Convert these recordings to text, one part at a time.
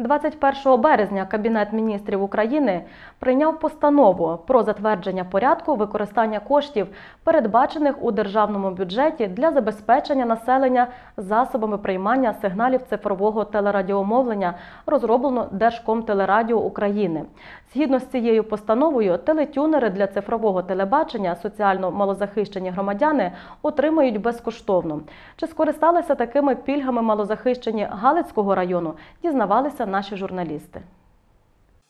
21 березня Кабінет міністрів України прийняв постанову про затвердження порядку використання коштів, передбачених у державному бюджеті для забезпечення населення засобами приймання сигналів цифрового телерадіомовлення, розроблено Держкомтелерадіо України. Згідно з цією постановою, телетюнери для цифрового телебачення соціально малозахищені громадяни отримають безкоштовно. Чи скористалися такими пільгами малозахищені Галицького району, дізнавалися наші журналісти.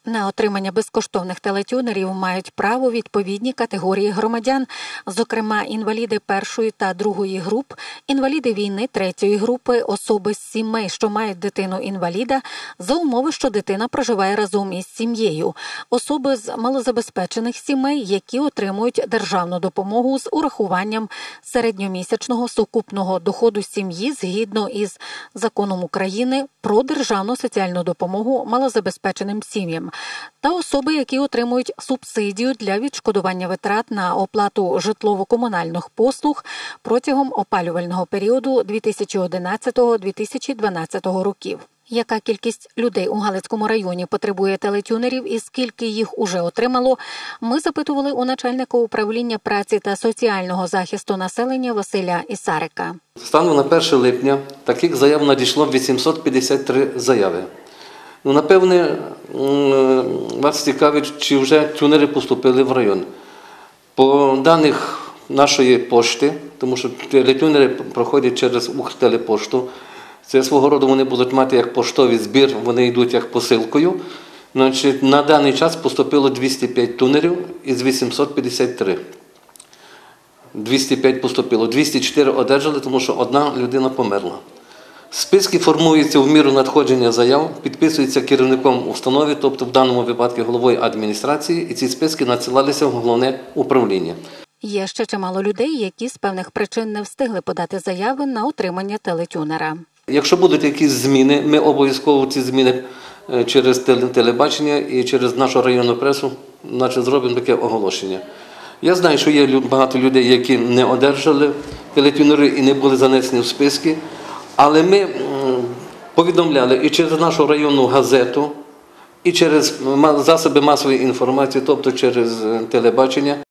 На отримання безкоштовних телетюнерів мають право відповідні категорії громадян, зокрема інваліди першої та другої груп, інваліди війни третьої групи, особи з сімей, що мають дитину інваліда, за умови, що дитина проживає разом із сім'єю, особи з малозабезпечених сімей, які отримують державну допомогу з урахуванням середньомісячного сукупного доходу сім'ї згідно із законом України про державну соціальну допомогу малозабезпеченим сім'ям та особи, які отримують субсидію для відшкодування витрат на оплату житлово-комунальних послуг протягом опалювального періоду 2011-2012 років. Яка кількість людей у Галицькому районі потребує телетюнерів і скільки їх уже отримало? Ми запитували у начальника управління праці та соціального захисту населення Василя Ісарика. Станом на 1 липня таких заяв надійшло 853 заяви. Ну, напевне, вас цікавить, чи вже тюнери поступили в район. По даних нашої пошти, тому що телетюнери проходять через Укртелепошту, це свого роду вони будуть мати як поштовий збір, вони йдуть як посилкою. Значить, на даний час поступило 205 тунерів із 853. 205 поступило, 204 одержали, тому що одна людина померла. Списки формуються в міру надходження заяв, підписуються керівником установи, тобто в даному випадку головою адміністрації, і ці списки надсилалися в головне управління. Є ще чимало людей, які з певних причин не встигли подати заяви на отримання телетюнера. Якщо будуть якісь зміни, ми обов'язково ці зміни е, через телебачення і через нашу районну пресу значить, зробимо таке оголошення. Я знаю, що є багато людей, які не одержали телетюнери і не були занесені в списки, але ми повідомляли і через нашу районну газету, і через засоби масової інформації, тобто через е, телебачення.